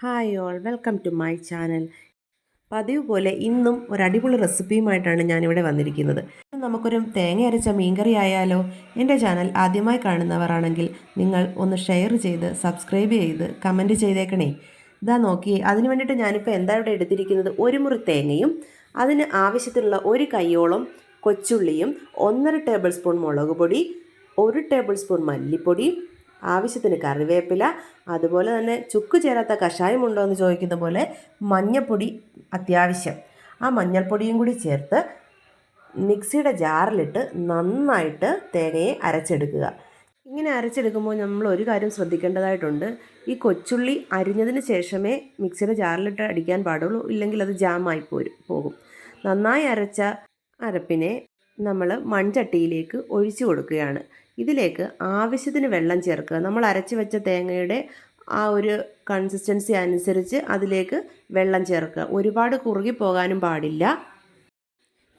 Hi all welcome to my channel പതിവ് പോലെ ഇന്നും ഒരു അടിപൊളി റെസിപ്പിയുമായിട്ടാണ് ഞാനിവിടെ വന്നിരിക്കുന്നത്. നമുക്കൊരു തേങ്ങ അരച്ച മീൻകറി ആയാലോ എന്റെ ചാനൽ ആദ്യമായി കാണുന്നവരാണെങ്കിൽ നിങ്ങൾ ഒന്ന് ഷെയർ ചെയ്ത് സബ്സ്ക്രൈബ് ചെയ്ത് കമന്റ് ചെയ്തേക്കണേ. ഇതാ നോക്കി അതിന് വേണ്ടിയിട്ട് ഞാനിപ്പോൾ എന്താ ഇവിടെ എടുത്തിരിക്കുന്നത്? ഒരു മുറി തേങ്ങയും അതിന് ആവശ്യത്തിനുള്ള ഒരു കൈയോളം കൊച്ചുള്ളിയും ഒന്നര ടേബിൾ സ്പൂൺ മുളക് പൊടി ഒരു ടേബിൾ സ്പൂൺ മല്ലിപ്പൊടി ആവശ്യത്തിന് കറിവേപ്പില അതുപോലെ തന്നെ ചുക്ക് ചേരാത്ത കഷായം ഉണ്ടോ എന്ന് ചോദിക്കുന്ന പോലെ മഞ്ഞൾപ്പൊടി അത്യാവശ്യം. ആ മഞ്ഞൾപ്പൊടിയും കൂടി ചേർത്ത് മിക്സിയുടെ ജാറിലിട്ട് നന്നായിട്ട് തേങ്ങയെ അരച്ചെടുക്കുക. ഇങ്ങനെ അരച്ചെടുക്കുമ്പോൾ നമ്മൾ ഒരു കാര്യം ശ്രദ്ധിക്കേണ്ടതായിട്ടുണ്ട്. ഈ കൊച്ചുള്ളി അരിഞ്ഞതിന് ശേഷമേ മിക്സിയുടെ ജാറിലിട്ട് അടിക്കാൻ പാടുള്ളൂ ഇല്ലെങ്കിൽ അത് ജാമായി പോരും പോകും. നന്നായി അരച്ച അരപ്പിനെ നമ്മൾ മൺചട്ടിയിലേക്ക് ഒഴിച്ചു കൊടുക്കുകയാണ്. ഇതിലേക്ക് ആവശ്യത്തിന് വെള്ളം ചേർക്കുക. നമ്മൾ അരച്ച് വെച്ച തേങ്ങയുടെ ആ ഒരു കൺസിസ്റ്റൻസി അനുസരിച്ച് അതിലേക്ക് വെള്ളം ചേർക്കുക. ഒരുപാട് കുറുകി പോകാനും പാടില്ല.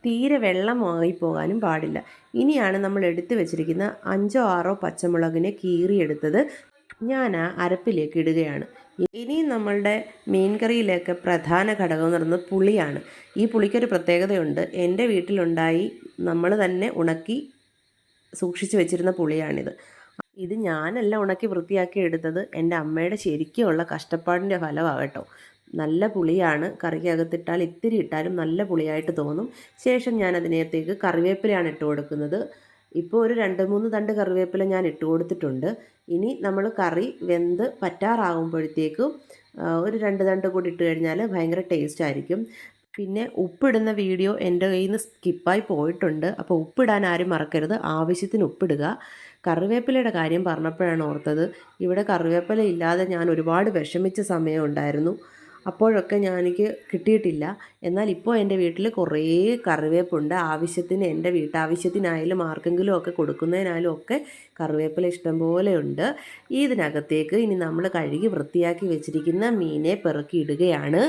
തീരെ വെള്ളമായി പോകാനും പാടില്ല. ഇനിയാണ് നമ്മൾ എടുത്തു വെച്ചിരിക്കുന്ന അഞ്ചോ ആറോ പച്ചമുളകിനെ കീറിയെടുത്തത്. ഞാൻ ആ അരപ്പിലേക്ക് ഇടുകയാണ്. ഇനി നമ്മളുടെ മീൻ കറിയിലേക്ക് പ്രധാന ഘടകം എന്ന് പറയുന്നത് പുളിയാണ്. ഈ പുളിക്കൊരു പ്രത്യേകതയുണ്ട്. എന്റെ വീട്ടിലുണ്ടായി. നമ്മൾ തന്നെ ഉണക്കി സൂക്ഷിച്ചു വെച്ചിരുന്ന പുളിയാണിത്. ഇത് ഞാനല്ല ഉണക്കി വൃത്തിയാക്കി എടുത്തത്. എന്റെ അമ്മയുടെ ശരിക്കുമുള്ള കഷ്ടപ്പാടിന്റെ ഫലമാണ് നല്ല പുളിയാണ്. കറിക്കകത്തിട്ടാൽ ഇത്തിരി ഇട്ടാലും നല്ല പുളിയായിട്ട് തോന്നും. ശേഷം ഞാൻ അതിനകത്തേക്ക് കറിവേപ്പിലയാണ് ഇട്ട് കൊടുക്കുന്നത്. ഇപ്പോൾ ഒരു രണ്ട് മൂന്ന് തണ്ട് കറിവേപ്പില ഞാൻ ഇട്ട് കൊടുത്തിട്ടുണ്ട്. ഇനി നമ്മൾ കറി വെന്ത് പറ്റാറാകുമ്പോഴത്തേക്കും ഒരു രണ്ട് തണ്ട് കൂടി ഇട്ട് കഴിഞ്ഞാൽ ഭയങ്കര ടേസ്റ്റ് ആയിരിക്കും. പിന്നെ ഉപ്പിടുന്ന വീഡിയോ എന്റെ കയ്യിൽ നിന്ന് സ്കിപ്പായി പോയിട്ടുണ്ട്. അപ്പോൾ ഉപ്പിടാൻ ആരും മറക്കരുത്. ആവശ്യത്തിന് ഉപ്പിടുക. കറിവേപ്പിലയുടെ കാര്യം പറഞ്ഞപ്പോഴാണ് ഓർത്തത്. ഇവിടെ കറിവേപ്പില ഇല്ലാതെ ഞാൻ ഒരുപാട് വിഷമിച്ച സമയം ഉണ്ടായിരുന്നു. അപ്പോഴൊക്കെ ഞാൻ എനിക്ക് കിട്ടിയിട്ടില്ല. എന്നാൽ ഇപ്പോൾ എന്റെ വീട്ടിൽ കുറേ കറിവേപ്പുണ്ട്. ആവശ്യത്തിന് എന്റെ വീട്ടാവശ്യത്തിനായാലും ആർക്കെങ്കിലും ഒക്കെ കൊടുക്കുന്നതിനായാലും ഒക്കെ കറിവേപ്പില ഇഷ്ടംപോലെ ഉണ്ട്. ഇതിനകത്തേക്ക് ഇനി നമ്മൾ കഴുകി വൃത്തിയാക്കി വെച്ചിരിക്കുന്ന മീനെ പെറുക്കിയിടുകയാണ്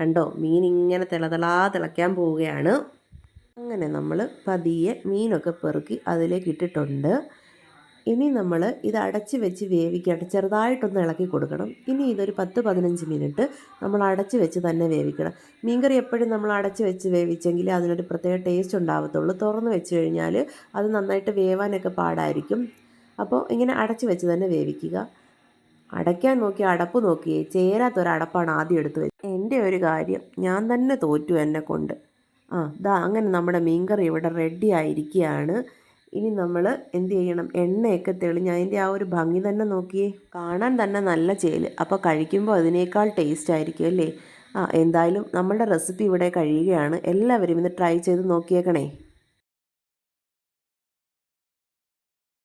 കണ്ടോ? മീൻ ഇങ്ങനെ തിളതിളാ തിളയ്ക്കാൻ പോവുകയാണ്. അങ്ങനെ നമ്മൾ പതിയെ മീനൊക്കെ പെറുക്കി അതിലേക്ക് ഇട്ടിട്ടുണ്ട്. ഇനി നമ്മൾ ഇത് അടച്ച് വെച്ച് വേവിക്കാണ്ട് ചെറുതായിട്ടൊന്ന് ഇളക്കി കൊടുക്കണം. ഇനി ഇതൊരു പത്ത് പതിനഞ്ച് മിനിറ്റ് നമ്മൾ അടച്ച് വെച്ച് തന്നെ വേവിക്കണം. മീൻകറി എപ്പോഴും നമ്മൾ അടച്ച് വെച്ച് വേവിച്ചെങ്കിൽ അതിനൊരു പ്രത്യേക ടേസ്റ്റ് ഉണ്ടാവത്തുള്ളൂ. തുറന്ന് വെച്ച് കഴിഞ്ഞാൽ അത് നന്നായിട്ട് വേവാനൊക്കെ പാടായിരിക്കും. അപ്പോൾ ഇങ്ങനെ അടച്ച് വെച്ച് തന്നെ വേവിക്കുക. അടയ്ക്കാൻ നോക്കി അടപ്പ് നോക്കിയേ ചേരാത്തൊരടപ്പാണ് ആദ്യം എടുത്തു വെച്ചത് എന്റെ ഒരു കാര്യം ഞാൻ തന്നെ തോറ്റു എന്നെ കൊണ്ട്. ആ ദാ അങ്ങനെ നമ്മുടെ മീൻകറി ഇവിടെ റെഡി ആയിരിക്കുകയാണ്. ഇനി നമ്മൾ എന്ത് ചെയ്യണം? എണ്ണയൊക്കെ തെളിഞ്ഞ് അതിന്റെ ആ ഒരു ഭംഗി തന്നെ നോക്കിയേ. കാണാൻ തന്നെ നല്ല ചേൽ. അപ്പോൾ കഴിക്കുമ്പോൾ അതിനേക്കാൾ ടേസ്റ്റ് ആയിരിക്കും അല്ലേ? ആ എന്തായാലും നമ്മളുടെ റെസിപ്പി ഇവിടെ കഴിയുകയാണ്. എല്ലാവരും ഇന്ന് ട്രൈ ചെയ്ത് നോക്കിയേക്കണേ.